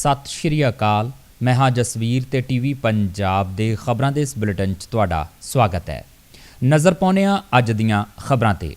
ਸਤਿ ਸ਼੍ਰੀ ਅਕਾਲ। ਮੈਂ ਹਾਂ ਜਸਵੀਰ ਤੇ ਟੀਵੀ ਪੰਜਾਬ ਦੇ ਖਬਰਾਂ ਦੇ ਇਸ ਬੁਲੇਟਿਨ 'ਚ ਤੁਹਾਡਾ ਸਵਾਗਤ ਹੈ। ਨਜ਼ਰ ਪਾਉਂਦੇ ਹਾਂ ਅੱਜ ਦੀਆਂ ਖਬਰਾਂ ਤੇ।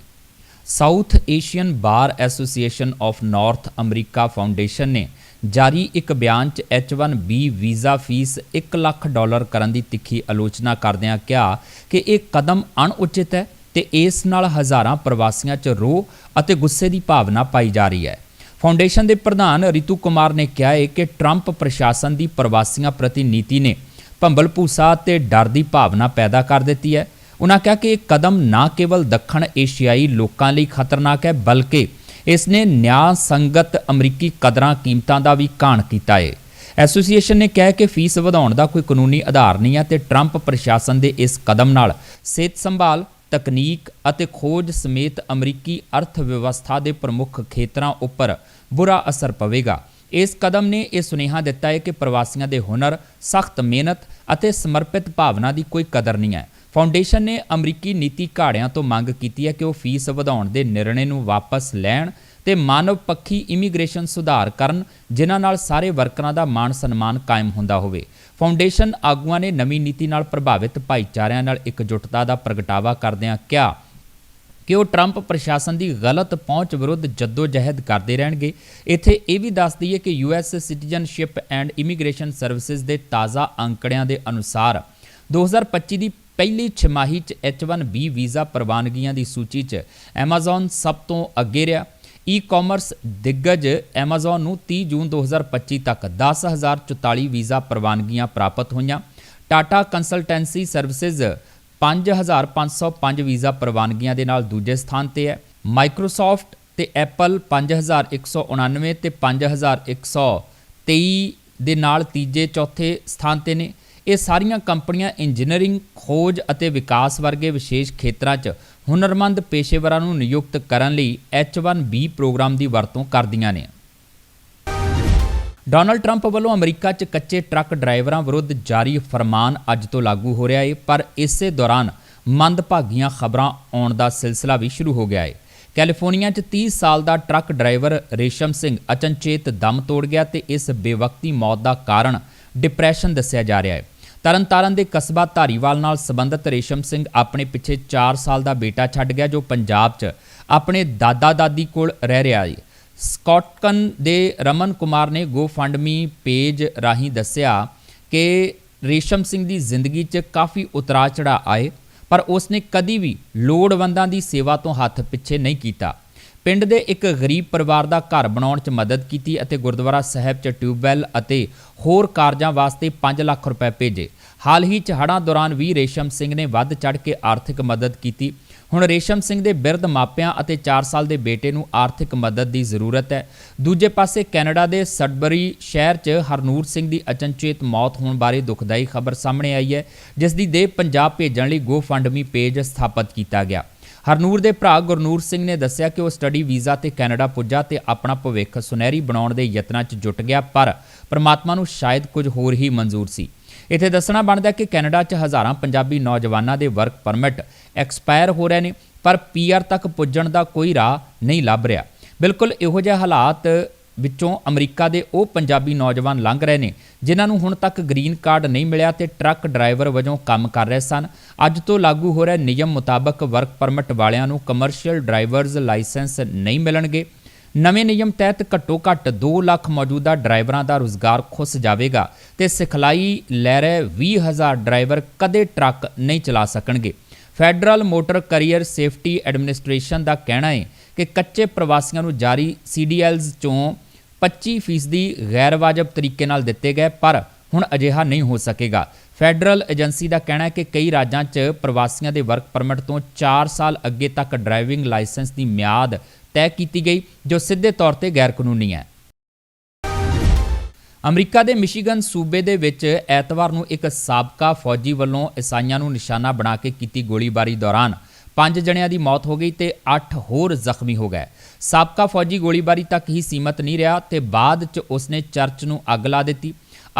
South Asian bar association of North America foundation ਨੇ ਜਾਰੀ ਇੱਕ ਬਿਆਨ 'ਚ H1B visa fees 1 lakh dollar ਕਰਨ ਦੀ ਤਿੱਖੀ ਆਲੋਚਨਾ ਕਰਦਿਆਂ ਕਿਹਾ ਕਿ ਇਹ ਕਦਮ ਅਣਉਚਿਤ ਹੈ ਤੇ ਇਸ ਨਾਲ ਹਜ਼ਾਰਾਂ ਪ੍ਰਵਾਸੀਆਂ 'ਚ ਰੋਹ ਅਤੇ ਗੁੱਸੇ ਦੀ ਭਾਵਨਾ ਪਾਈ ਜਾ ਰਹੀ ਹੈ। ਫਾਊਂਡੇਸ਼ਨ ਦੇ ਪ੍ਰਧਾਨ ਰਿਤੂ ਕੁਮਾਰ ਨੇ ਕਿਹਾ ਹੈ ਕਿ ਟਰੰਪ ਪ੍ਰਸ਼ਾਸਨ ਦੀ ਪ੍ਰਵਾਸੀਆਂ ਪ੍ਰਤੀ ਨੀਤੀ ਨੇ ਭੰਬਲ ਭੂਸਾ ਤੇ ਡਰ ਦੀ ਭਾਵਨਾ ਪੈਦਾ ਕਰ ਦਿੱਤੀ ਹੈ। ਉਹਨਾਂ ਕਿਹਾ ਕਿ ਇਹ ਕਦਮ ਨਾ ਕੇਵਲ ਦੱਖਣ ਏਸ਼ੀਆਈ ਲੋਕਾਂ ਲਈ ਖਤਰਨਾਕ ਹੈ, ਬਲਕਿ ਇਸ ਨੇ ਨਿਆਂ ਸੰਗਤ ਅਮਰੀਕੀ ਕਦਰਾਂ ਕੀਮਤਾਂ ਦਾ ਵੀ ਕਾਣ ਕੀਤਾ ਹੈ। ਐਸੋਸੀਏਸ਼ਨ ਨੇ ਕਿਹਾ ਕਿ ਫੀਸ ਵਧਾਉਣ ਦਾ ਕੋਈ ਕਾਨੂੰਨੀ ਆਧਾਰ ਨਹੀਂ ਹੈ ਤੇ ਟਰੰਪ ਪ੍ਰਸ਼ਾਸਨ ਦੇ ਇਸ ਕਦਮ ਨਾਲ ਸਿਹਤ ਸੰਭਾਲ ਤਕਨੀਕ ਅਤੇ ਖੋਜ ਸਮੇਤ ਅਮਰੀਕੀ ਅਰਥ ਵਿਵਸਥਾ ਦੇ ਪ੍ਰਮੁੱਖ ਖੇਤਰਾਂ ਉੱਪਰ ਬੁਰਾ ਅਸਰ ਪਵੇਗਾ। ਇਸ ਕਦਮ ਨੇ ਇਹ ਸੁਨੇਹਾ ਦਿੱਤਾ ਹੈ ਕਿ ਪ੍ਰਵਾਸੀਆਂ ਦੇ ਹੁਨਰ, ਸਖਤ ਮਿਹਨਤ ਅਤੇ ਸਮਰਪਿਤ ਭਾਵਨਾ ਦੀ ਕੋਈ ਕਦਰ ਨਹੀਂ ਹੈ। ਫਾਊਂਡੇਸ਼ਨ ਨੇ ਅਮਰੀਕੀ ਨੀਤੀ ਘਾੜਿਆਂ ਤੋਂ ਮੰਗ ਕੀਤੀ ਹੈ ਕਿ ਉਹ ਫੀਸ ਵਧਾਉਣ ਦੇ ਨਿਰਣੇ ਨੂੰ ਵਾਪਸ ਲੈਣ ਤੇ ਮਾਨਵ ਪੱਖੀ ਇਮੀਗ੍ਰੇਸ਼ਨ ਸੁਧਾਰ ਕਰਨ, ਜਿਨ੍ਹਾਂ ਨਾਲ ਸਾਰੇ ਵਰਕਰਾਂ ਦਾ ਮਾਣ ਸਨਮਾਨ ਕਾਇਮ ਹੁੰਦਾ ਹੋਵੇ। ਫਾਊਂਡੇਸ਼ਨ ਆਗੂਆਂ ਨੇ ਨਵੀਂ ਨੀਤੀ ਨਾਲ ਪ੍ਰਭਾਵਿਤ ਭਾਈਚਾਰਿਆਂ ਨਾਲ ਇਕਜੁੱਟਤਾ ਦਾ ਪ੍ਰਗਟਾਵਾ ਕਰਦਿਆਂ ਕਿਹਾ ਕਿ ਉਹ ਟਰੰਪ ਪ੍ਰਸ਼ਾਸਨ ਦੀ ਗਲਤ ਪਹੁੰਚ ਵਿਰੁੱਧ ਜਦੋਜਹਿਦ ਕਰਦੇ ਰਹਿਣਗੇ। ਇੱਥੇ ਇਹ ਵੀ ਦੱਸ ਦਈਏ ਕਿ US citizenship and immigration services ਦੇ ਤਾਜ਼ਾ ਅੰਕੜਿਆਂ ਦੇ ਅਨੁਸਾਰ 2025 ਦੀ ਪਹਿਲੀ ਛਮਾਹੀ 'ਚ H1B ਵੀਜ਼ਾ ਪ੍ਰਵਾਨਗੀਆਂ ਦੀ ਸੂਚੀ 'ਚ Amazon ਸਭ ਤੋਂ ਅੱਗੇ ਰਿਹਾ। ਈ-ਕਾਮਰਸ ਦਿੱਗਜ Amazon ਨੂੰ 30 ਜੂਨ 2025 ਤੱਕ 10044 ਵੀਜ਼ਾ ਪ੍ਰਵਾਨਗੀਆਂ ਪ੍ਰਾਪਤ ਹੋਈਆਂ। ਟਾਟਾ ਕੰਸਲਟੈਂਸੀ ਸਰਵਿਸਿਜ਼ 5505 ਵੀਜ਼ਾ ਪ੍ਰਵਾਨਗੀਆਂ ਦੇ ਨਾਲ ਦੂਜੇ ਸਥਾਨ ਤੇ ਹੈ। ਮਾਈਕਰੋਸਾਫਟ ਤੇ ਐਪਲ 5199 ਤੇ 5123 ਦੇ ਨਾਲ ਤੀਜੇ ਚੌਥੇ ਸਥਾਨ ਤੇ ਨੇ। ਇਹ ਸਾਰੀਆਂ ਕੰਪਨੀਆਂ ਇੰਜੀਨੀਅਰਿੰਗ ਖੋਜ ਅਤੇ ਵਿਕਾਸ ਵਰਗੇ ਵਿਸ਼ੇਸ਼ ਖੇਤਰਾਂ 'ਚ ਹੁਨਰਮੰਦ ਪੇਸ਼ੇਵਰਾਂ ਨੂੰ ਨਿਯੁਕਤ ਕਰਨ ਲਈ H1B ਪ੍ਰੋਗਰਾਮ ਦੀ ਵਰਤੋਂ ਕਰਦੀਆਂ ਨੇ। ਡੋਨਲਡ ਟਰੰਪ ਵੱਲੋਂ ਅਮਰੀਕਾ 'ਚ ਕੱਚੇ ਟਰੱਕ ਡਰਾਈਵਰਾਂ ਵਿਰੁੱਧ ਜਾਰੀ ਫਰਮਾਨ ਅੱਜ ਤੋਂ ਲਾਗੂ ਹੋ ਰਿਹਾ ਹੈ ਪਰ ਇਸੇ ਦੌਰਾਨ ਮੰਦਭਾਗੀਆਂ ਖਬਰਾਂ ਆਉਣ ਦਾ ਸਿਲਸਿਲਾ ਵੀ ਸ਼ੁਰੂ ਹੋ ਗਿਆ ਹੈ ਕੈਲੀਫੋਰਨੀਆ 'ਚ 30 ਸਾਲ ਦਾ ਟਰੱਕ ਡਰਾਈਵਰ ਰੇਸ਼ਮ ਸਿੰਘ ਅਚਨਚੇਤ ਦਮ ਤੋੜ ਗਿਆ ਤੇ ਇਸ ਬੇਵਕਤੀ ਮੌਤ ਦਾ ਕਾਰਨ ਡਿਪਰੈਸ਼ਨ ਦੱਸਿਆ ਜਾ ਰਿਹਾ ਹੈ ਤਰਨਤਾਰਨ ਦੇ ਕਸਬਾ ਧਾਰੀਵਾਲ ਨਾਲ ਸੰਬੰਧਿਤ ਰੇਸ਼ਮ ਸਿੰਘ ਆਪਣੇ ਪਿੱਛੇ 4 ਸਾਲ ਦਾ ਬੇਟਾ ਛੱਡ ਗਿਆ ਜੋ ਪੰਜਾਬ 'ਚ ਆਪਣੇ ਦਾਦਾ ਦਾਦੀ ਕੋਲ ਰਹਿ ਰਿਹਾ ਹੈ ਸਕਾਟਕਨ ਦੇ ਰਮਨ ਕੁਮਾਰ ਨੇ ਗੋਫੰਡਮੀ ਪੇਜ ਰਾਹੀਂ ਦੱਸਿਆ ਕਿ ਰੇਸ਼ਮ ਸਿੰਘ ਦੀ ਜ਼ਿੰਦਗੀ 'ਚ ਕਾਫੀ ਉਤਰਾ ਚੜਾ ਆਏ, ਪਰ ਉਸਨੇ ਕਦੀ ਵੀ ਲੋੜਵੰਦਾਂ ਦੀ ਸੇਵਾ ਤੋਂ ਹੱਥ ਪਿੱਛੇ ਨਹੀਂ ਕੀਤਾ। ਪਿੰਡ ਦੇ ਇੱਕ ਗਰੀਬ ਪਰਿਵਾਰ ਦਾ ਘਰ ਬਣਾਉਣ 'ਚ ਮਦਦ ਕੀਤੀ ਅਤੇ ਗੁਰਦੁਆਰਾ ਸਾਹਿਬ 'ਚ ਟਿਊਬਵੈੱਲ ਅਤੇ ਹੋਰ ਕਾਰਜਾਂ ਵਾਸਤੇ 5 ਲੱਖ ਰੁਪਏ ਭੇਜੇ। ਹਾਲ ਹੀ 'ਚ ਹੜ੍ਹਾਂ ਦੌਰਾਨ ਵੀ ਰੇਸ਼ਮ ਸਿੰਘ ਨੇ ਵੱਧ ਚੜ੍ਹ ਕੇ ਆਰਥਿਕ ਮਦਦ ਕੀਤੀ। ਹੁਣ ਰੇਸ਼ਮ ਸਿੰਘ ਦੇ ਬਿਰਧ ਮਾਪਿਆਂ ਅਤੇ 4 ਸਾਲ ਦੇ ਬੇਟੇ ਨੂੰ ਆਰਥਿਕ ਮਦਦ ਦੀ ਜ਼ਰੂਰਤ ਹੈ। ਦੂਜੇ ਪਾਸੇ ਕੈਨੇਡਾ ਦੇ ਸਡਬਰੀ ਸ਼ਹਿਰ 'ਚ ਹਰਨੂਰ ਸਿੰਘ ਦੀ ਅਚਨਚੇਤ ਮੌਤ ਹੋਣ ਬਾਰੇ ਦੁਖਦਾਈ ਖਬਰ ਸਾਹਮਣੇ ਆਈ ਹੈ, ਜਿਸ ਦੀ ਦੇਹ ਪੰਜਾਬ ਭੇਜਣ ਲਈ ਗੋਫੰਡਮੀ ਪੇਜ ਸਥਾਪਿਤ ਕੀਤਾ ਗਿਆ। ਹਰਨੂਰ ਦੇ ਭਰਾ ਗੁਰਨੂਰ ਸਿੰਘ ਨੇ ਦੱਸਿਆ ਕਿ ਉਹ ਸਟੱਡੀ ਵੀਜ਼ਾ ਤੇ ਕੈਨੇਡਾ ਪੁੱਜਾ ਤੇ ਆਪਣਾ ਭਵਿੱਖ ਸੁਨਹਿਰੀ ਬਣਾਉਣ ਦੇ ਯਤਨਾਂ 'ਚ ਜੁਟ ਗਿਆ, ਪਰ ਪਰਮਾਤਮਾ ਨੂੰ ਸ਼ਾਇਦ ਕੁਝ ਹੋਰ ਹੀ ਮਨਜ਼ੂਰ ਸੀ। ਇੱਥੇ ਦੱਸਣਾ ਬਣਦਾ ਕਿ ਕੈਨੇਡਾ 'ਚ ਹਜ਼ਾਰਾਂ ਪੰਜਾਬੀ ਨੌਜਵਾਨਾਂ ਦੇ ਵਰਕ ਪਰਮਿਟ ਐਕਸਪਾਇਰ ਹੋ ਰਹੇ ਨੇ, ਪਰ ਪੀਆਰ ਤੱਕ ਪੁੱਜਣ ਦਾ ਕੋਈ ਰਾਹ ਨਹੀਂ ਲੱਭ ਰਿਹਾ। ਬਿਲਕੁਲ ਇਹੋ ਜਿਹੇ ਹਾਲਾਤ ਵਿੱਚੋਂ ਅਮਰੀਕਾ ਦੇ ਉਹ ਪੰਜਾਬੀ ਨੌਜਵਾਨ ਲੰਘ ਰਹੇ ਨੇ, ਜਿਨ੍ਹਾਂ ਨੂੰ ਹੁਣ ਤੱਕ ਗ੍ਰੀਨ ਕਾਰਡ ਨਹੀਂ ਮਿਲਿਆ ਤੇ ਟਰੱਕ ਡਰਾਈਵਰ ਵਜੋਂ ਕੰਮ ਕਰ ਰਹੇ ਸਨ। ਅੱਜ ਤੋਂ ਲਾਗੂ ਹੋ ਰਿਹਾ ਨਿਯਮ ਮੁਤਾਬਕ ਵਰਕ ਪਰਮਿਟ ਵਾਲਿਆਂ ਨੂੰ ਕਮਰਸ਼ੀਅਲ ਡਰਾਈਵਰਜ਼ ਲਾਇਸੈਂਸ ਨਹੀਂ ਮਿਲਣਗੇ। ਨਵੇਂ ਨਿਯਮ ਤਹਿਤ ਘੱਟੋ ਘੱਟ 2 ਲੱਖ ਮੌਜੂਦਾ ਡਰਾਈਵਰਾਂ ਦਾ ਰੁਜ਼ਗਾਰ ਖੁੱਸ ਜਾਵੇਗਾ ਤੇ ਸਿਖਲਾਈ ਲੈ ਰਹੇ 20000 ਡਰਾਈਵਰ ਕਦੇ ਟਰੱਕ ਨਹੀਂ ਚਲਾ ਸਕਣਗੇ। Federal motor carrier safety administration ਦਾ ਕਹਿਣਾ ਹੈ ਕਿ ਕੱਚੇ ਪ੍ਰਵਾਸੀਆਂ ਨੂੰ ਜਾਰੀ ਸੀਡੀਐਲਜ਼ ਚੋਂ 25% ਗੈਰ ਵਾਜਬ ਤਰੀਕੇ ਨਾਲ ਦਿੱਤੇ ਗਏ, ਪਰ ਹੁਣ ਅਜਿਹਾ ਨਹੀਂ ਹੋ ਸਕੇਗਾ। ਫੈਡਰਲ ਏਜੰਸੀ ਦਾ ਕਹਿਣਾ ਹੈ ਕਿ ਕਈ ਰਾਜਾਂ 'ਚ ਪ੍ਰਵਾਸੀਆਂ ਦੇ ਵਰਕ ਪਰਮਿਟ ਤੋਂ 4 ਸਾਲ ਅੱਗੇ ਤੱਕ ਡਰਾਈਵਿੰਗ ਲਾਇਸੈਂਸ ਦੀ ਮਿਆਦ ਤੈਅ ਕੀਤੀ ਗਈ, ਜੋ ਸਿੱਧੇ ਤੌਰ ਤੇ ਗੈਰ ਕਾਨੂੰਨੀ ਹੈ। ਅਮਰੀਕਾ ਦੇ ਮਿਸ਼ੀਗਨ ਸੂਬੇ ਦੇ ਵਿੱਚ ਐਤਵਾਰ ਨੂੰ ਇੱਕ ਸਾਬਕਾ ਫੌਜੀ ਵੱਲੋਂ ਈਸਾਈਆਂ ਨੂੰ ਨਿਸ਼ਾਨਾ ਬਣਾ ਕੇ ਕੀਤੀ ਗੋਲੀਬਾਰੀ ਦੌਰਾਨ ਪੰਜ ਜਣਿਆਂ ਦੀ ਮੌਤ ਹੋ ਗਈ ਤੇ 8 ਹੋਰ ਜ਼ਖਮੀ ਹੋ ਗਏ। ਸਾਬਕਾ ਫੌਜੀ ਗੋਲੀਬਾਰੀ ਤੱਕ ਹੀ ਸੀਮਤ ਨਹੀਂ ਰਿਹਾ ਤੇ ਬਾਅਦ 'ਚ ਉਸਨੇ ਚਰਚ ਨੂੰ ਅੱਗ ਲਾ ਦਿੱਤੀ।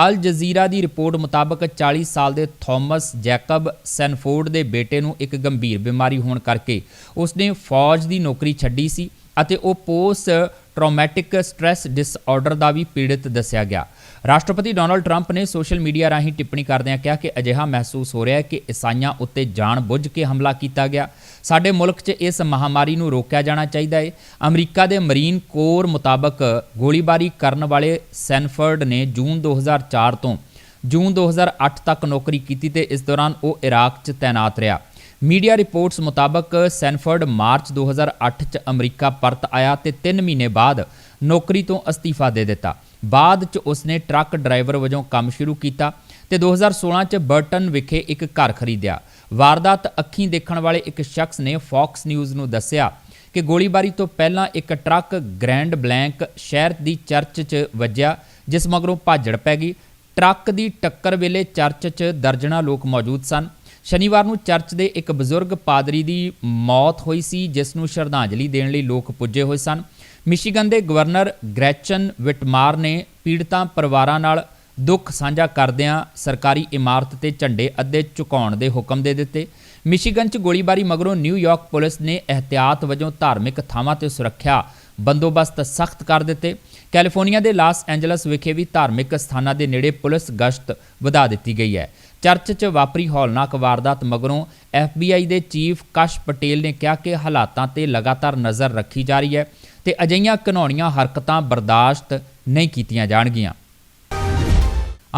ਅਲ ਜਜ਼ੀਰਾ ਦੀ ਰਿਪੋਰਟ ਮੁਤਾਬਕ 40 ਸਾਲ ਦੇ ਥਾਮਸ ਜੈਕਬ ਸੈਨਫੋਰਡ ਦੇ ਬੇਟੇ ਨੂੰ ਇੱਕ ਗੰਭੀਰ ਬਿਮਾਰੀ ਹੋਣ ਕਰਕੇ ਉਸਨੇ ਫੌਜ ਦੀ ਨੌਕਰੀ ਛੱਡੀ ਸੀ ਅਤੇ ਉਹ ਪੋਸਟ ਟਰੋਮੈਟਿਕ ਸਟ੍ਰੈਸ ਡਿਸਆਰਡਰ ਦਾ ਵੀ ਪੀੜਿਤ ਦੱਸਿਆ ਗਿਆ। ਰਾਸ਼ਟਰਪਤੀ ਡੋਨਲਡ ਟਰੰਪ ਨੇ ਸੋਸ਼ਲ ਮੀਡੀਆ ਰਾਹੀਂ ਟਿੱਪਣੀ ਕਰਦਿਆਂ ਕਿਹਾ ਕਿ ਅਜਿਹਾ ਮਹਿਸੂਸ ਹੋ ਰਿਹਾ ਹੈ ਕਿ ਈਸਾਈਆਂ ਉੱਤੇ ਜਾਣ-ਬੁੱਝ ਕੇ ਹਮਲਾ ਕੀਤਾ ਗਿਆ। ਸਾਡੇ ਮੁਲਕ 'ਚ ਇਸ ਮਹਾਮਾਰੀ ਨੂੰ ਰੋਕਿਆ ਜਾਣਾ ਚਾਹੀਦਾ ਹੈ ਅਮਰੀਕਾ ਦੇ ਮਰੀਨ ਕੋਰ ਮੁਤਾਬਕ ਗੋਲੀਬਾਰੀ ਕਰਨ ਵਾਲੇ ਸੈਨਫਰਡ ਨੇ ਜੂਨ 2004 ਤੋਂ ਜੂਨ 2008 ਤੱਕ ਨੌਕਰੀ ਕੀਤੀ ਤੇ ਇਸ ਦੌਰਾਨ ਉਹ ਇਰਾਕ 'ਚ ਤਾਇਨਾਤ ਰਿਹਾ। ਮੀਡੀਆ ਰਿਪੋਰਟਸ ਮੁਤਾਬਕ ਸੈਨਫਰਡ ਮਾਰਚ 2008 'ਚ ਅਮਰੀਕਾ ਪਰਤ ਆਇਆ ਤੇ 3 ਮਹੀਨੇ ਬਾਅਦ ਨੌਕਰੀ ਤੋਂ ਅਸਤੀਫਾ ਦੇ ਦਿੱਤਾ। ਬਾਅਦ 'ਚ ਉਸਨੇ ਟਰੱਕ ਡਰਾਈਵਰ ਵਜੋਂ ਕੰਮ ਸ਼ੁਰੂ ਕੀਤਾ ਤੇ 2016 'ਚ ਬਰਟਨ ਵਿਖੇ ਇੱਕ ਘਰ ਖਰੀਦਿਆ। ਵਾਰਦਾਤ ਅੱਖੀਂ ਦੇਖਣ ਵਾਲੇ ਇੱਕ ਸ਼ਖਸ ਨੇ ਫੌਕਸ ਨਿਊਜ਼ ਨੂੰ ਦੱਸਿਆ ਕਿ ਗੋਲੀਬਾਰੀ ਤੋਂ ਪਹਿਲਾਂ ਇੱਕ ਟਰੱਕ ਗ੍ਰੈਂਡ ਬਲੈਂਕ ਸ਼ਹਿਰ ਦੀ ਚਰਚ 'ਚ ਵੱਜਿਆ, ਜਿਸ ਮਗਰੋਂ ਭਾਜੜ ਪੈ ਗਈ। ਟਰੱਕ ਦੀ ਟੱਕਰ ਵੇਲੇ ਚਰਚ 'ਚ ਦਰਜਣਾ ਲੋਕ ਮੌਜੂਦ ਸਨ। ਸ਼ਨੀਵਾਰ ਨੂੰ ਚਰਚ ਦੇ ਇੱਕ ਬਜ਼ੁਰਗ ਪਾਦਰੀ ਦੀ ਮੌਤ ਹੋਈ ਸੀ, ਜਿਸ ਨੂੰ ਸ਼ਰਧਾਂਜਲੀ ਦੇਣ ਲਈ ਲੋਕ ਪੁੱਜੇ ਹੋਏ ਸਨ। ਮਿਸ਼ੀਗਨ ਦੇ ਗਵਰਨਰ ਗ੍ਰੈਚਨ ਵਿਟਮਾਰ ਨੇ ਪੀੜਤਾਂ ਪਰਿਵਾਰਾਂ ਨਾਲ ਦੁੱਖ ਸਾਂਝਾ ਕਰਦਿਆਂ ਸਰਕਾਰੀ ਇਮਾਰਤ ਤੇ ਝੰਡੇ ਅੱਧੇ ਝੁਕਾਉਣ ਦੇ ਹੁਕਮ ਦੇ ਦਿੱਤੇ। ਮਿਸ਼ੀਗਨ 'ਚ ਗੋਲੀਬਾਰੀ ਮਗਰੋਂ ਨਿਊਯਾਰਕ ਪੁਲਿਸ ਨੇ ਇhtiyਾਤ ਵਜੋਂ ਧਾਰਮਿਕ ਥਾਵਾਂ ਤੇ ਸੁਰੱਖਿਆ ਬੰਦੋਬਸਤ ਸਖਤ ਕਰ ਦਿੱਤੇ। ਕੈਲੀਫੋਰਨੀਆ ਦੇ ਲਾਸ ਐਂਜਲਸ ਵਿਖੇ ਵੀ ਧਾਰਮਿਕ ਸਥਾਨਾਂ ਦੇ ਨੇੜੇ ਪੁਲਿਸ ਗਸ਼ਤ ਵਧਾ ਦਿੱਤੀ ਗਈ ਹੈ। ਚਰਚ 'ਚ ਵਾਪਰੀ ਹੌਲਨਾਕ ਵਾਰਦਾਤ ਮਗਰੋਂ FBI ਦੇ ਚੀਫ ਕਸ਼ ਪਟੇਲ ਨੇ ਕਿਹਾ ਕਿ ਹਾਲਾਤਾਂ ਤੇ ਲਗਾਤਾਰ ਨਜ਼ਰ ਰੱਖੀ ਜਾ ਰਹੀ ਹੈ। ਤੇ ਅਜਿਹੀਆਂ ਘਿਨੌਣੀਆਂ ਹਰਕਤਾਂ ਬਰਦਾਸ਼ਤ ਨਹੀਂ ਕੀਤੀਆਂ ਜਾਣਗੀਆਂ।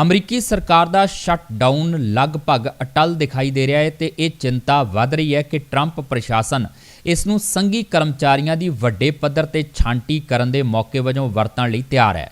ਅਮਰੀਕੀ ਸਰਕਾਰ ਦਾ ਸ਼ਟਡਾਊਨ ਲਗਭਗ ਅਟਲ ਦਿਖਾਈ ਦੇ ਰਿਹਾ ਹੈ ਤੇ ਇਹ ਚਿੰਤਾ ਵੱਧ ਰਹੀ ਹੈ ਕਿ ਟਰੰਪ ਪ੍ਰਸ਼ਾਸਨ ਇਸ ਨੂੰ ਸੰਘੀ ਕਰਮਚਾਰੀਆਂ ਦੀ ਵੱਡੇ ਪੱਧਰ ਤੇ ਛਾਂਟੀ ਕਰਨ ਦੇ ਮੌਕੇ ਵਜੋਂ ਵਰਤਣ ਲਈ ਤਿਆਰ ਹੈ।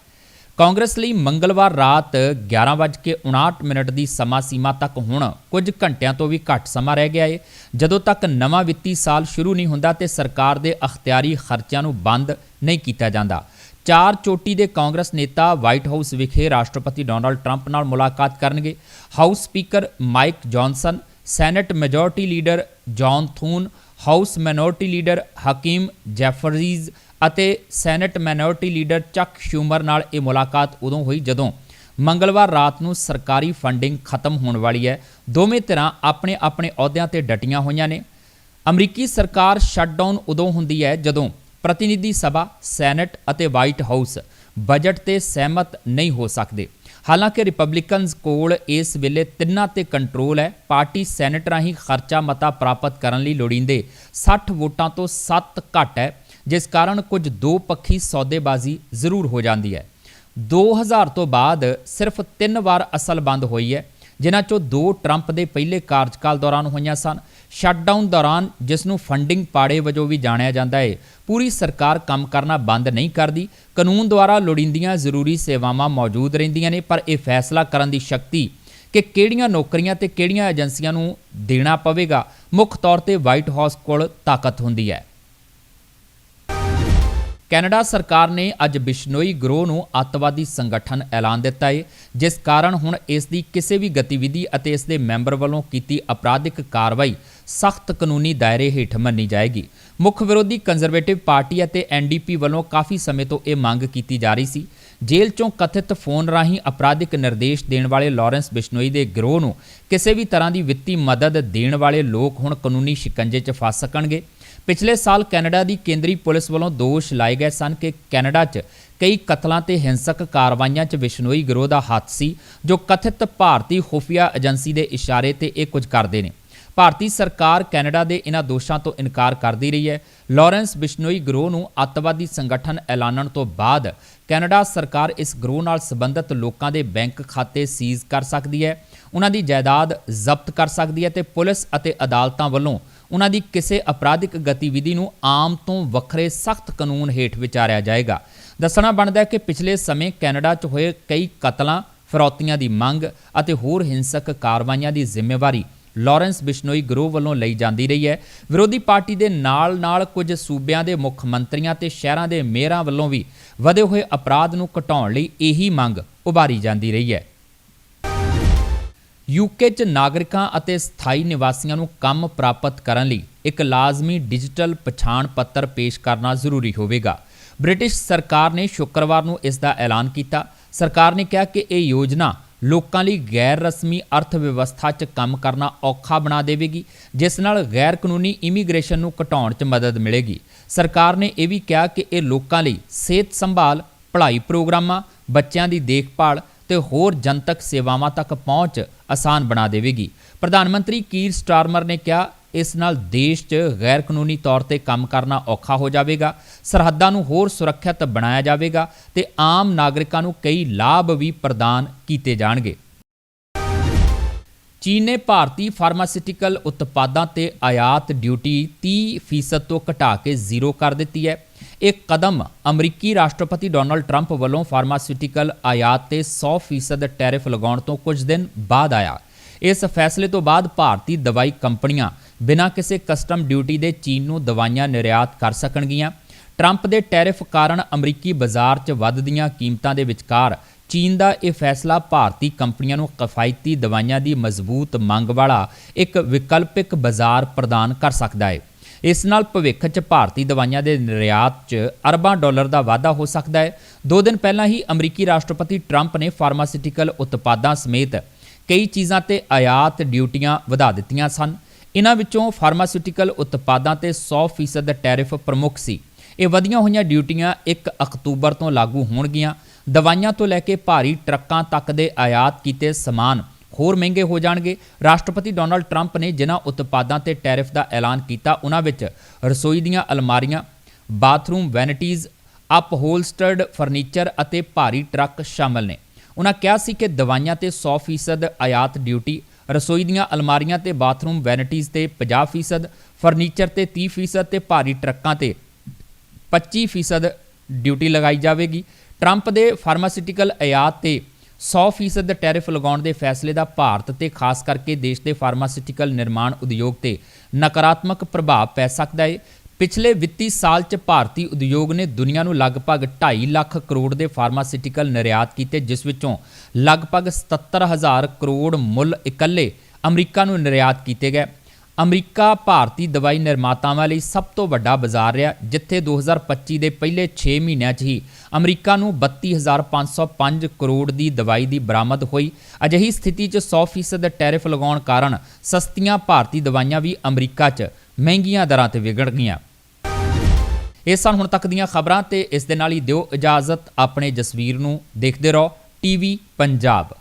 ਕਾਂਗਰਸ ਲਈ ਮੰਗਲਵਾਰ ਰਾਤ 11:59 ਮਿੰਟ ਦੀ ਸਮਾਂ ਸੀਮਾ ਤੱਕ ਹੁਣ ਕੁਝ ਘੰਟਿਆਂ ਤੋਂ ਵੀ ਘੱਟ ਸਮਾਂ ਰਹਿ ਗਿਆ ਏ। ਜਦੋਂ ਤੱਕ ਨਵਾਂ ਵਿੱਤੀ ਸਾਲ ਸ਼ੁਰੂ ਨਹੀਂ ਹੁੰਦਾ ਤੇ ਸਰਕਾਰ ਦੇ ਅਖਤਿਆਰੀ ਖਰਚਿਆਂ ਨੂੰ ਬੰਦ ਨਹੀਂ ਕੀਤਾ ਜਾਂਦਾ। ਚਾਰ ਚੋਟੀ ਦੇ ਕਾਂਗਰਸ ਨੇਤਾ ਵਾਈਟ ਹਾਊਸ ਵਿਖੇ ਰਾਸ਼ਟਰਪਤੀ ਡੋਨਲਡ ਟਰੰਪ ਨਾਲ ਮੁਲਾਕਾਤ ਕਰਨਗੇ। House Speaker Mike Johnson, Senate majority leader John Thune, House minority leader Hakeem Jeffries ਅਤੇ ਸੈਨੇਟ ਮਾਈਨੋਰਟੀ ਲੀਡਰ ਚੱਕ ਸ਼ੂਮਰ ਨਾਲ ਇਹ ਮੁਲਾਕਾਤ ਉਦੋਂ ਹੋਈ ਜਦੋਂ ਮੰਗਲਵਾਰ ਰਾਤ ਨੂੰ ਸਰਕਾਰੀ ਫੰਡਿੰਗ ਖਤਮ ਹੋਣ ਵਾਲੀ ਹੈ। ਦੋਵੇਂ ਧਿਰਾਂ ਆਪਣੇ ਆਪਣੇ ਅਹੁਦਿਆਂ ਤੇ ਡਟੀਆਂ ਹੋਈਆਂ ਨੇ। ਅਮਰੀਕੀ ਸਰਕਾਰ ਸ਼ਟਡਾਊਨ ਉਦੋਂ ਹੁੰਦੀ ਹੈ ਜਦੋਂ ਪ੍ਰਤੀਨਿਧੀ ਸਭਾ, ਸੈਨੇਟ ਅਤੇ ਵਾਈਟ ਹਾਊਸ ਬਜਟ ਤੇ ਸਹਿਮਤ ਨਹੀਂ ਹੋ ਸਕਦੇ। ਹਾਲਾਂਕਿ ਰਿਪਬਲਿਕਨਸ ਕੋਲ ਇਸ ਵੇਲੇ ਤਿੰਨਾਂ ਤੇ ਕੰਟਰੋਲ ਹੈ। ਪਾਰਟੀ ਸੈਨੇਟ ਰਾਹੀਂ ਖਰਚਾ ਮਤਾ ਪ੍ਰਾਪਤ ਕਰਨ ਲਈ ਲੋੜੀਂਦੇ 60 ਵੋਟਾਂ ਤੋਂ 7 ਘੱਟ ਹੈ। ਜਿਸ ਕਾਰਨ ਕੁਝ ਦੋ ਪੱਖੀ ਸੌਦੇਬਾਜ਼ੀ ਜ਼ਰੂਰ ਹੋ ਜਾਂਦੀ ਹੈ। 2000 ਤੋਂ ਬਾਅਦ ਸਿਰਫ ਤਿੰਨ ਵਾਰ ਅਸਲ ਬੰਦ ਹੋਈ ਹੈ, ਜਿਨ੍ਹਾਂ ਚੋਂ ਦੋ ਟਰੰਪ ਦੇ ਪਹਿਲੇ ਕਾਰਜਕਾਲ ਦੌਰਾਨ ਹੋਈਆਂ ਸਨ। ਸ਼ਟਡਾਊਨ ਦੌਰਾਨ ਜਿਸ ਨੂੰ ਫੰਡਿੰਗ ਪਾੜੇ ਵਜੋਂ ਵੀ ਜਾਣਿਆ ਜਾਂਦਾ ਹੈ ਪੂਰੀ ਸਰਕਾਰ ਕੰਮ ਕਰਨਾ ਬੰਦ ਨਹੀਂ ਕਰਦੀ। ਕਾਨੂੰਨ ਦੁਆਰਾ ਲੋੜੀਂਦੀਆਂ ਜ਼ਰੂਰੀ ਸੇਵਾਵਾਂ ਮੌਜੂਦ ਰਹਿੰਦੀਆਂ ਨੇ, ਪਰ ਇਹ ਫੈਸਲਾ ਕਰਨ ਦੀ ਸ਼ਕਤੀ ਕਿ ਕਿਹੜੀਆਂ ਨੌਕਰੀਆਂ ਤੇ ਕਿਹੜੀਆਂ ਏਜੰਸੀਆਂ ਨੂੰ ਦੇਣਾ ਪਵੇਗਾ, ਮੁੱਖ ਤੌਰ ਤੇ ਵਾਈਟ ਹਾਊਸ ਕੋਲ ਤਾਕਤ ਹੁੰਦੀ ਹੈ। ਕੈਨੇਡਾ ਸਰਕਾਰ ਨੇ ਅੱਜ ਬਿਸ਼ਨੋਈ ਗਰੋਹ ਨੂੰ ਅੱਤਵਾਦੀ ਸੰਗਠਨ ਐਲਾਨ ਦਿੱਤਾ ਹੈ ਜਿਸ ਕਾਰਨ ਹੁਣ ਇਸ ਦੀ ਕਿਸੇ ਵੀ ਗਤੀਵਿਧੀ ਅਤੇ ਇਸ ਦੇ ਮੈਂਬਰ ਵੱਲੋਂ ਕੀਤੀ ਅਪਰਾਧਿਕ ਕਾਰਵਾਈ ਸਖਤ ਕਾਨੂੰਨੀ ਦਾਇਰੇ ਹੇਠ ਮੰਨੀ ਜਾਏਗੀ। ਮੁੱਖ ਵਿਰੋਧੀ ਕੰਜ਼ਰਵੇਟਿਵ ਪਾਰਟੀ ਅਤੇ ਐਨਡੀਪੀ ਵੱਲੋਂ ਕਾਫੀ ਸਮੇਂ ਤੋਂ ਇਹ ਮੰਗ ਕੀਤੀ ਜਾ ਰਹੀ ਸੀ। ਜੇਲ੍ਹ ਚੋਂ ਕਥਿਤ ਫੋਨ ਰਾਹੀਂ ਅਪਰਾਧਿਕ ਨਿਰਦੇਸ਼ ਦੇਣ ਵਾਲੇ ਲਾਰੈਂਸ ਬਿਸ਼ਨੋਈ ਦੇ ਗਰੋਹ ਨੂੰ ਕਿਸੇ ਵੀ ਤਰ੍ਹਾਂ ਦੀ ਵਿੱਤੀ ਮਦਦ ਦੇਣ ਵਾਲੇ ਲੋਕ ਹੁਣ ਕਾਨੂੰਨੀ ਸ਼ਿਕੰਜੇ 'ਚ ਫਸ ਸਕਣਗੇ। ਪਿਛਲੇ ਸਾਲ ਕੈਨੇਡਾ ਦੀ ਕੇਂਦਰੀ ਪੁਲਿਸ ਵੱਲੋਂ ਦੋਸ਼ ਲਾਏ ਗਏ ਸਨ ਕਿ ਕੈਨੇਡਾ 'ਚ ਕਈ ਕਤਲਾਂ ਤੇ ਹਿੰਸਕ ਕਾਰਵਾਈਆਂ 'ਚ ਬਿਸ਼ਨੋਈ ਗਰੋਹ ਦਾ ਹੱਥ ਸੀ, ਜੋ ਕਥਿਤ ਭਾਰਤੀ ਖੁਫੀਆ ਏਜੰਸੀ ਦੇ ਇਸ਼ਾਰੇ ਤੇ ਇਹ ਕੁਝ ਕਰਦੇ ਨੇ। ਭਾਰਤੀ ਸਰਕਾਰ ਕੈਨੇਡਾ ਦੇ ਇਹਨਾਂ ਦੋਸ਼ਾਂ ਤੋਂ ਇਨਕਾਰ ਕਰਦੀ ਰਹੀ ਹੈ। ਲਾਰੈਂਸ ਬਿਸ਼ਨੋਈ ਗਰੋਹ ਨੂੰ ਅੱਤਵਾਦੀ ਸੰਗਠਨ ਐਲਾਨਣ ਤੋਂ ਬਾਅਦ ਕੈਨੇਡਾ ਸਰਕਾਰ ਇਸ ਗਰੋਹ ਨਾਲ ਸੰਬੰਧਿਤ ਲੋਕਾਂ ਦੇ ਬੈਂਕ ਖਾਤੇ ਸੀਜ਼ ਕਰ ਸਕਦੀ ਹੈ ਉਹਨਾਂ ਦੀ ਜਾਇਦਾਦ ਜ਼ਬਤ ਕਰ ਸਕਦੀ ਹੈ ਤੇ ਪੁਲਿਸ ਅਤੇ ਅਦਾਲਤਾਂ ਵੱਲੋਂ ਉਹਨਾਂ ਦੀ ਕਿਸੇ ਅਪਰਾਧਿਕ ਗਤੀਵਿਧੀ ਨੂੰ ਆਮ ਤੋਂ ਵੱਖਰੇ ਸਖਤ ਕਾਨੂੰਨ ਹੇਠ ਵਿਚਾਰਿਆ ਜਾਏਗਾ। ਦੱਸਣਾ ਬਣਦਾ ਹੈ ਕਿ ਪਿਛਲੇ ਸਮੇਂ ਕੈਨੇਡਾ 'ਚ ਹੋਏ ਕਈ ਕਤਲਾਂ, ਫਰੌਤੀਆਂ ਦੀ ਮੰਗ ਅਤੇ ਹੋਰ ਹਿੰਸਕ ਕਾਰਵਾਈਆਂ ਦੀ ਜ਼ਿੰਮੇਵਾਰੀ ਲਾਰੈਂਸ ਬਿਸ਼ਨੋਈ ਗਰੋਹ ਵੱਲੋਂ ਲਈ ਜਾਂਦੀ ਰਹੀ ਹੈ। ਵਿਰੋਧੀ ਪਾਰਟੀ ਦੇ ਨਾਲ-ਨਾਲ ਕੁਝ ਸੂਬਿਆਂ ਦੇ ਮੁੱਖ ਮੰਤਰੀਆਂ ਤੇ ਸ਼ਹਿਰਾਂ ਦੇ ਮੇਅਰਾਂ ਵੱਲੋਂ ਵੀ ਵਧੇ ਹੋਏ ਅਪਰਾਧ ਨੂੰ ਘਟਾਉਣ ਲਈ ਇਹੀ ਮੰਗ ਉਭਾਰੀ ਜਾਂਦੀ ਰਹੀ ਹੈ। ਯੂਕੇ 'ਚ ਨਾਗਰਿਕਾਂ ਅਤੇ ਸਥਾਈ ਨਿਵਾਸੀਆਂ ਨੂੰ ਕੰਮ ਪ੍ਰਾਪਤ ਕਰਨ ਲਈ ਇੱਕ ਲਾਜ਼ਮੀ ਡਿਜੀਟਲ ਪਛਾਣ ਪੱਤਰ ਪੇਸ਼ ਕਰਨਾ ਜ਼ਰੂਰੀ ਹੋਵੇਗਾ। ਬ੍ਰਿਟਿਸ਼ ਸਰਕਾਰ ਨੇ ਸ਼ੁੱਕਰਵਾਰ ਨੂੰ ਇਸ ਦਾ ਐਲਾਨ ਕੀਤਾ। ਸਰਕਾਰ ਨੇ ਕਿਹਾ ਕਿ ਇਹ ਯੋਜਨਾ ਲੋਕਾਂ ਲਈ ਗੈਰ ਰਸਮੀ ਅਰਥ ਵਿਵਸਥਾ 'ਚ ਕੰਮ ਕਰਨਾ ਔਖਾ ਬਣਾ ਦੇਵੇਗੀ, ਜਿਸ ਨਾਲ ਗੈਰ ਕਾਨੂੰਨੀ ਇਮੀਗ੍ਰੇਸ਼ਨ ਨੂੰ ਘਟਾਉਣ 'ਚ ਮਦਦ ਮਿਲੇਗੀ। ਸਰਕਾਰ ਨੇ ਇਹ ਵੀ ਕਿਹਾ ਕਿ ਇਹ ਲੋਕਾਂ ਲਈ ਸਿਹਤ ਸੰਭਾਲ, ਪੜ੍ਹਾਈ ਪ੍ਰੋਗਰਾਮਾਂ, ਬੱਚਿਆਂ ਦੀ ਦੇਖਭਾਲ ਤੇ ਹੋਰ ਜਨਤਕ ਸੇਵਾਵਾਂ ਤੱਕ ਪਹੁੰਚ ਆਸਾਨ ਬਣਾ ਦੇਵੇਗੀ। ਪ੍ਰਧਾਨ ਮੰਤਰੀ ਕੀਰ ਸਟਾਰਮਰ ਨੇ ਕਿਹਾ, ਇਸ ਨਾਲ ਦੇਸ਼ 'ਚ ਗੈਰ ਕਾਨੂੰਨੀ ਤੌਰ ਤੇ ਕੰਮ ਕਰਨਾ ਔਖਾ ਹੋ ਜਾਵੇਗਾ, ਸਰਹੱਦਾਂ ਨੂੰ ਹੋਰ ਸੁਰੱਖਿਅਤ ਬਣਾਇਆ ਜਾਵੇਗਾ ਤੇ ਆਮ ਨਾਗਰਿਕਾਂ ਨੂੰ ਕਈ ਲਾਭ ਵੀ ਪ੍ਰਦਾਨ ਕੀਤੇ ਜਾਣਗੇ। ਚੀਨ ਨੇ ਭਾਰਤੀ ਫਾਰਮਾਸਿਊਟੀਕਲ ਉਤਪਾਦਾਂ ਤੇ ਆਯਾਤ ਡਿਊਟੀ 30% ਤੋਂ ਘਟਾ ਕੇ ਜ਼ੀਰੋ ਕਰ ਦਿੱਤੀ ਹੈ। ਇਹ ਕਦਮ ਅਮਰੀਕੀ ਰਾਸ਼ਟਰਪਤੀ ਡੋਨਲਡ ਟਰੰਪ ਵੱਲੋਂ ਫਾਰਮਾਸਿਊਟੀਕਲ ਆਯਾਤ ਤੇ 100% ਟੈਰਿਫ ਲਗਾਉਣ ਤੋਂ ਕੁਝ ਦਿਨ ਬਾਅਦ ਆਇਆ। ਇਸ ਫੈਸਲੇ ਤੋਂ ਬਾਅਦ ਭਾਰਤੀ ਦਵਾਈ ਕੰਪਨੀਆਂ ਬਿਨਾਂ ਕਿਸੇ ਕਸਟਮ ਡਿਊਟੀ ਦੇ ਚੀਨ ਨੂੰ ਦਵਾਈਆਂ ਨਿਰਯਾਤ ਕਰ ਸਕਣਗੀਆਂ। ਟਰੰਪ ਦੇ ਟੈਰਿਫ ਕਾਰਨ ਅਮਰੀਕੀ ਬਾਜ਼ਾਰ 'ਚ ਵੱਧਦੀਆਂ ਕੀਮਤਾਂ ਦੇ ਵਿਚਕਾਰ ਚੀਨ ਦਾ ਇਹ ਫੈਸਲਾ ਭਾਰਤੀ ਕੰਪਨੀਆਂ ਨੂੰ ਕਿਫਾਇਤੀ ਦਵਾਈਆਂ ਦੀ ਮਜ਼ਬੂਤ ਮੰਗ ਵਾਲਾ ਇੱਕ ਵਿਕਲਪਿਕ ਬਾਜ਼ਾਰ ਪ੍ਰਦਾਨ ਕਰ ਸਕਦਾ ਹੈ। ਇਸ ਨਾਲ ਭਵਿੱਖ 'ਚ ਭਾਰਤੀ ਦਵਾਈਆਂ ਦੇ ਨਿਰਯਾਤ 'ਚ ਅਰਬਾਂ ਡਾਲਰ ਦਾ ਵਾਧਾ ਹੋ ਸਕਦਾ ਹੈ। ਦੋ ਦਿਨ ਪਹਿਲਾਂ ਹੀ ਅਮਰੀਕੀ ਰਾਸ਼ਟਰਪਤੀ ਟਰੰਪ ਨੇ ਫਾਰਮਾਸਿਊਟੀਕਲ ਉਤਪਾਦਾਂ ਸਮੇਤ ਕਈ ਚੀਜ਼ਾਂ ਤੇ ਆਯਾਤ ਡਿਊਟੀਆਂ ਵਧਾ ਦਿੱਤੀਆਂ ਸਨ। ਇਨ੍ਹਾਂ ਵਿੱਚੋਂ ਫਾਰਮਾਸਿਊਟੀਕਲ ਉਤਪਾਦਾਂ ਤੇ 100% ਟੈਰਿਫ ਪ੍ਰਮੁੱਖ ਸੀ। ਇਹ ਵਧੀਆਂ ਹੋਈਆਂ ਡਿਊਟੀਆਂ 1 ਅਕਤੂਬਰ ਤੋਂ ਲਾਗੂ ਹੋਣਗੀਆਂ। ਦਵਾਈਆਂ ਤੋਂ ਲੈ ਕੇ ਭਾਰੀ ਟਰੱਕਾਂ ਤੱਕ ਦੇ ਆਯਾਤ ਕੀਤੇ ਸਮਾਨ ਹੋਰ ਮਹਿੰਗੇ ਹੋ ਜਾਣਗੇ। ਰਾਸ਼ਟਰਪਤੀ ਡੋਨਾਲਡ ਟਰੰਪ ਨੇ ਜਿਨ੍ਹਾਂ ਉਤਪਾਦਾਂ ਤੇ ਟੈਰਿਫ ਦਾ ਐਲਾਨ ਕੀਤਾ, ਉਹਨਾਂ ਵਿੱਚ ਰਸੋਈ ਦੀਆਂ ਅਲਮਾਰੀਆਂ, ਬਾਥਰੂਮ ਵੈਨਿਟੀਜ਼, ਅਪਹੋਲਸਟਰਡ ਫਰਨੀਚਰ ਅਤੇ ਭਾਰੀ ਟਰੱਕ ਸ਼ਾਮਲ ਨੇ। ਉਹਨਾਂ ਕਿਹਾ ਸੀ ਕਿ ਦਵਾਈਆਂ ਤੇ 100% ਆਯਾਤ ਡਿਊਟੀ, ਰਸੋਈ ਦੀਆਂ ਅਲਮਾਰੀਆਂ ਤੇ ਬਾਥਰੂਮ ਵੈਨਿਟੀਜ਼ ਤੇ 50% ਫਰਨੀਚਰ ਤੇ 30% ਤੇ ਭਾਰੀ ਟਰੱਕਾਂ ਤੇ 25% ਡਿਊਟੀ ਲਗਾਈ ਜਾਵੇਗੀ। ਟਰੰਪ ਦੇ ਫਾਰਮਾਸਿਊਟੀਕਲ ਆਯਾਤ ਤੇ 100% ਟੈਰਿਫ ਲਗਾਉਣ ਦੇ ਫੈਸਲੇ ਦਾ ਭਾਰਤ ਤੇ ਖਾਸ ਕਰਕੇ ਦੇਸ਼ ਦੇ ਫਾਰਮਾਸਿਊਟੀਕਲ ਨਿਰਮਾਣ ਉਦਯੋਗ ਤੇ ਨਕਾਰਾਤਮਕ ਪ੍ਰਭਾਵ ਪੈ ਸਕਦਾ ਹੈ ਪਿਛਲੇ ਵਿੱਤੀ ਸਾਲ 'ਚ ਭਾਰਤੀ ਉਦਯੋਗ ਨੇ ਦੁਨੀਆ ਨੂੰ ਲਗਭਗ 2.5 ਲੱਖ ਕਰੋੜ ਦੇ ਫਾਰਮਾਸਿਊਟੀਕਲ ਨਿਰਯਾਤ ਕੀਤੇ, ਜਿਸ ਵਿੱਚੋਂ ਲਗਭਗ 77000 ਕਰੋੜ ਮੁੱਲ ਇਕੱਲੇ ਅਮਰੀਕਾ ਨੂੰ ਨਿਰਯਾਤ ਕੀਤੇ ਗਏ। ਅਮਰੀਕਾ ਭਾਰਤੀ ਦਵਾਈ ਨਿਰਮਾਤਾਵਾਂ ਲਈ ਸਭ ਤੋਂ ਵੱਡਾ ਬਾਜ਼ਾਰ ਰਿਹਾ, ਜਿੱਥੇ 2025 ਦੇ ਪਹਿਲੇ 6 ਮਹੀਨਿਆਂ 'ਚ ਹੀ ਅਮਰੀਕਾ ਨੂੰ 32505 ਕਰੋੜ ਦੀ ਦਵਾਈ ਦੀ ਬਰਾਮਦ ਹੋਈ। ਅਜਿਹੀ ਸਥਿਤੀ 'ਚ 100% ਟੈਰਿਫ ਲਗਾਉਣ ਕਾਰਨ ਸਸਤੀਆਂ ਭਾਰਤੀ ਦਵਾਈਆਂ ਵੀ ਅਮਰੀਕਾ 'ਚ ਮਹਿੰਗੀਆਂ ਦਰਾਂ ਤੇ ਵਿਗੜ ਗਈਆਂ। ਇਹ ਸਨ ਹੁਣ ਤੱਕ ਦੀਆਂ ਖਬਰਾਂ, ਤੇ ਇਸ ਦੇ ਨਾਲ ਹੀ ਦਿਓ ਇਜਾਜ਼ਤ। ਆਪਣੇ ਜਸਵੀਰ ਨੂੰ ਦੇਖਦੇ ਰਹੋ, ਟੀਵੀ ਪੰਜਾਬ।